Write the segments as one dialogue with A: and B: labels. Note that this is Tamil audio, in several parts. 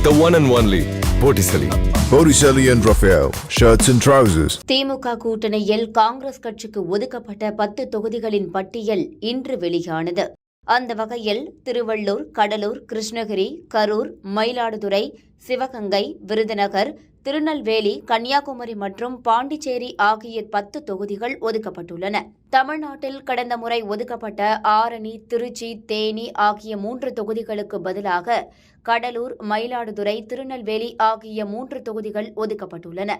A: the one and only Botticelli.
B: Botticelli and Raphael, shirts and trousers.
C: திமுக கூட்டணியில் காங்கிரஸ் கட்சிக்கு ஒதுக்கப்பட்ட பத்து தொகுதிகளின் பட்டியல் இன்று வெளியானது அந்த வகையில் திருவள்ளூர் கடலூர் கிருஷ்ணகிரி கரூர் மயிலாடுதுறை சிவகங்கை விருதுநகர் திருநெல்வேலி கன்னியாகுமரி மற்றும் பாண்டிச்சேரி ஆகிய பத்து தொகுதிகள் ஒதுக்கப்பட்டுள்ளன. தமிழ்நாட்டில் கடந்த முறை ஒதுக்கப்பட்ட ஆரணி திருச்சி தேனி ஆகிய மூன்று தொகுதிகளுக்கு பதிலாக கடலூர் மயிலாடுதுறை திருநெல்வேலி ஆகிய மூன்று தொகுதிகள் ஒதுக்கப்பட்டுள்ளன.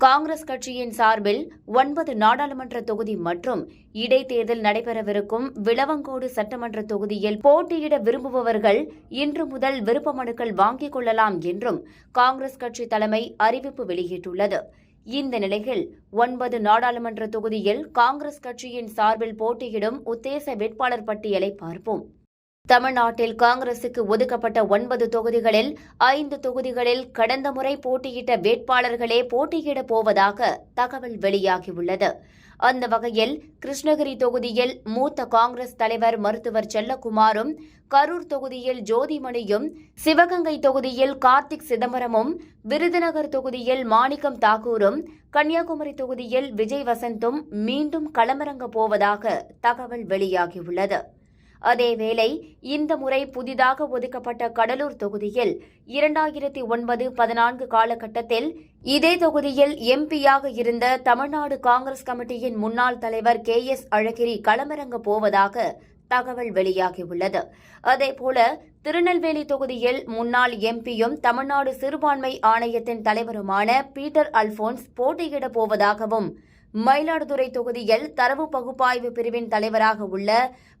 C: காங்கிரஸ் கட்சியின் சார்பில் ஒன்பது நாடாளுமன்ற தொகுதி மற்றும் இடைத்தேர்தல் நடைபெறவிருக்கும் விளவங்கோடு சட்டமன்ற தொகுதியில் போட்டியிட விரும்புபவர்கள் இன்று முதல் விருப்ப மனுக்கள் வாங்கிக் கொள்ளலாம் என்றும் காங்கிரஸ் கட்சி தலைமை அறிவிப்பு வெளியிட்டுள்ளது. இந்த நிலையில் ஒன்பது நாடாளுமன்ற தொகுதியில் காங்கிரஸ் கட்சியின் சார்பில் போட்டியிடும் உத்தேச வேட்பாளர் பட்டியலை பார்ப்போம். தமிழ்நாட்டில் காங்கிரசுக்கு ஒதுக்கப்பட்ட ஒன்பது தொகுதிகளில் ஐந்து தொகுதிகளில் கடந்த முறை போட்டியிட்ட வேட்பாளர்களே போட்டியிடப் போவதாக தகவல் வெளியாகியுள்ளது. அந்த வகையில் கிருஷ்ணகிரி தொகுதியில் மூத்த காங்கிரஸ் தலைவர் மருத்துவர் செல்லக்குமாரும் கரூர் தொகுதியில் ஜோதிமணியும் சிவகங்கை தொகுதியில் கார்த்திக் சிதம்பரமும் விருதுநகர் தொகுதியில் மாணிக்கம் தாக்கூரும் கன்னியாகுமரி தொகுதியில் விஜய் வசந்தும் மீண்டும் களமிறங்கப் போவதாக தகவல் வெளியாகியுள்ளது. அதேவேளை இந்த முறை புதிதாக ஒதுக்கப்பட்ட கடலூர் தொகுதியில் இரண்டாயிரத்தி ஒன்பது பதினான்கு காலகட்டத்தில் இதே தொகுதியில் எம்பியாக இருந்த தமிழ்நாடு காங்கிரஸ் கமிட்டியின் முன்னாள் தலைவர் கே எஸ் அழகிரி களமிறங்க போவதாக தகவல் வெளியாகியுள்ளது. அதேபோல திருநெல்வேலி தொகுதியில் முன்னாள் எம்பியும் தமிழ்நாடு சிறுபான்மை ஆணையத்தின் தலைவருமான பீட்டர் அல்போன்ஸ் போட்டியிடப் போவதாகவும் மயிலாடுதுறை தொகுதியில் தரவு பகுப்பாய்வு பிரிவின் தலைவராக உள்ள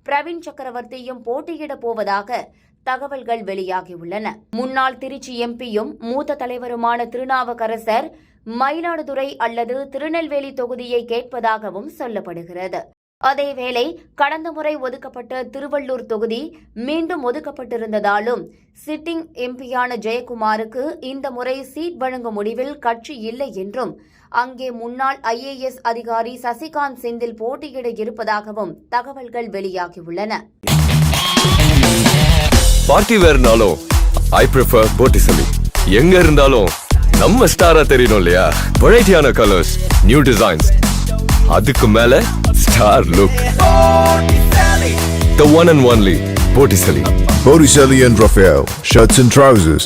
C: பிரவீன் சக்கரவர்த்தியும் போட்டியிடப் போவதாக தகவல்கள் வெளியாகியுள்ளன. முன்னாள் திருச்சி எம்பியும் மூத்த தலைவருமான திருநாவுக்கரசர் மயிலாடுதுறை அல்லது திருநெல்வேலி தொகுதியை கேட்பதாகவும் சொல்லப்படுகிறது. அதேவேளை கடந்த முறை ஒதுக்கப்பட்ட திருவள்ளூர் தொகுதி மீண்டும் ஒதுக்கப்பட்டிருந்ததாலும் சிட்டிங் எம்பியான ஜெயக்குமாருக்கு இந்த முறை சீட் வழங்கும் முடிவில் கட்சி இல்லை என்றும் அங்கே முன்னாள் ஐஏஎஸ் அதிகாரி சசிகாந்த் செந்தில் போட்டியிட இருப்பதாகவும் தகவல்கள் வெளியாகியுள்ளன.
A: பார்ட்டி வேர்னாலும் ஐ ப்ரிஃபர் Botticelli. எங்க இருந்தாலும் நம்ம ஸ்டாரா தெரியணும் இல்லையா? வெரைட்டியான கலர்ஸ் நியூ டிசைன்ஸ் அதுக்கு மேல star look the one and only Botticelli.
B: Botticelli and Raphael, shirts and trousers.